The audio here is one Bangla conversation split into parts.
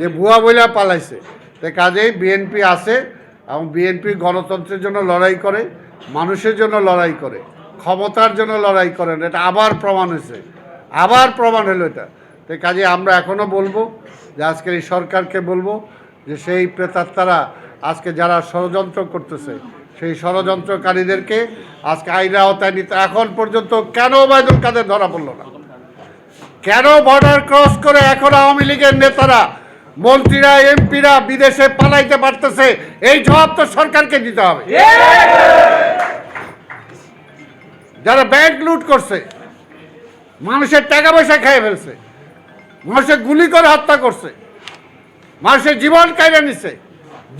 যে ভুয়া বইলা পালাইছে। তো কাজেই বিএনপি আছে এবং বিএনপি গণতন্ত্রের জন্য লড়াই করে, মানুষের জন্য লড়াই করে, ক্ষমতার জন্য লড়াই করেন এটা আবার প্রমাণ হয়েছে। আবার প্রমাণ হলো এটা। তো কাজে আমরা এখনও বলব যে আজকের এই সরকারকে বলব যে সেই প্রেতাত্মারা আজকে যারা ষড়যন্ত্র করতেছে, সেই ষড়যন্ত্রকারীদেরকে আজকে আইনের আওতায় নিতে, এখন পর্যন্ত কেন ওবায়দুল কাদের ধরা পড়ল না? কেন বর্ডার ক্রস করে এখন আওয়ামী লীগের নেতারা মন্ত্রীরা, এমপিরা বিদেশে পালাইতে পারতেছে, এই জবাব তো সরকারকে দিতে হবে। যারা ব্যাংক লুট করছে, মানুষের টাকা পয়সা খেয়ে ফেলছে, মানুষের গুলি করে হত্যা করছে, মানুষের জীবন কেড়ে নিছে,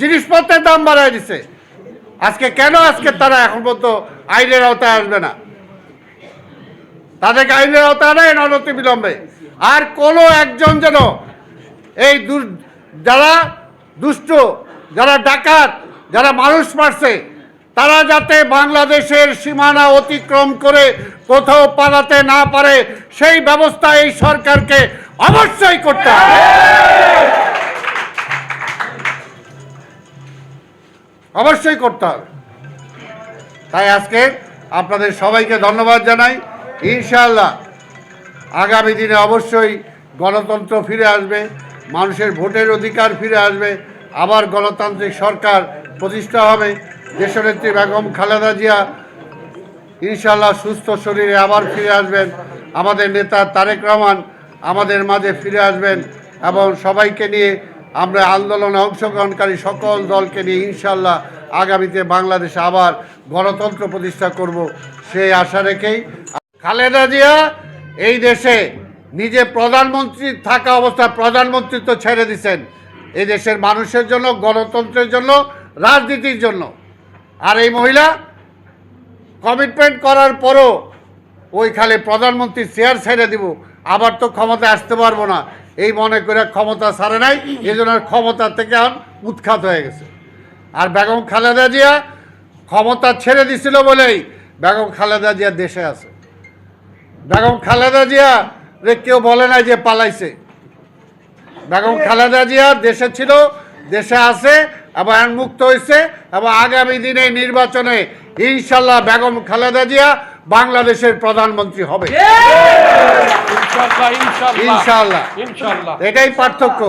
জিনিসপত্রের দাম বাড়ায় দিছে। আজকে কেন আজকে তারা এখন পর্যন্ত আইনের আওতায় আসবে না? তাদেরকে আইনের আওতায় নেয় অনতি বিলম্বে আর কোনো একজন যেন এই যারা দুষ্ট, যারা ডাকাত, যারা মানুষ মারছে, তারা যাতে বাংলাদেশের সীমানা অতিক্রম করে কোথাও পালাতে না পারে, সেই ব্যবস্থা এই সরকারকে অবশ্যই করতে হবে। অবশ্যই করতে হবে। তাই আজকে আপনাদের সবাইকে ধন্যবাদ জানাই। ইনশাআল্লাহ, আগামী দিনে অবশ্যই গণতন্ত্র ফিরে আসবে। মানুষের ভোটের অধিকার ফিরে আসবে। আবার গণতান্ত্রিক সরকার প্রতিষ্ঠা হবে। দেশনেত্রী বেগম খালেদা জিয়া ইনশাল্লাহ সুস্থ শরীরে আবার ফিরে আসবেন। আমাদের নেতা তারেক রহমান আমাদের মাঝে ফিরে আসবেন এবং সবাইকে নিয়ে আমরা আন্দোলনে অংশগ্রহণকারী সকল দলকে নিয়ে ইনশাল্লাহ আগামীতে বাংলাদেশে আবার গণতন্ত্র প্রতিষ্ঠা করব। সেই আশা রেখেই খালেদা জিয়া এই দেশে নিজে প্রধানমন্ত্রী থাকা অবস্থায় প্রধানমন্ত্রী তো ছেড়ে এই দেশের মানুষের জন্য, গণতন্ত্রের জন্য, রাজনীতির জন্য। আর এই মহিলা কমিটমেন্ট করার পরও ওই খালি প্রধানমন্ত্রী চেয়ার ছেড়ে দিব। আবার তো ক্ষমতা আসতে পারব না। এই মনে করে ক্ষমতা ছাড়ে নাই এই জন্য ক্ষমতা থেকে এখন উৎখাত হয়ে গেছে। আর বেগম খালেদা জিয়া ক্ষমতা ছেড়ে দিছিল বলেই বেগম খালেদা জিয়া দেশে আছে। বেগম খালেদা জিয়া রে কেউ বলে না যে পালাইছে। বেগম খালেদা জিয়া দেশে ছিল দেশে আছে আবার মুক্ত হয়েছে এবং আগামী দিনে নির্বাচনে ইনশাল্লাহ বেগম খালেদা জিয়া বাংলাদেশের প্রধানমন্ত্রী হবে। ইনশাল্লাহ। এটাই পার্থক্য।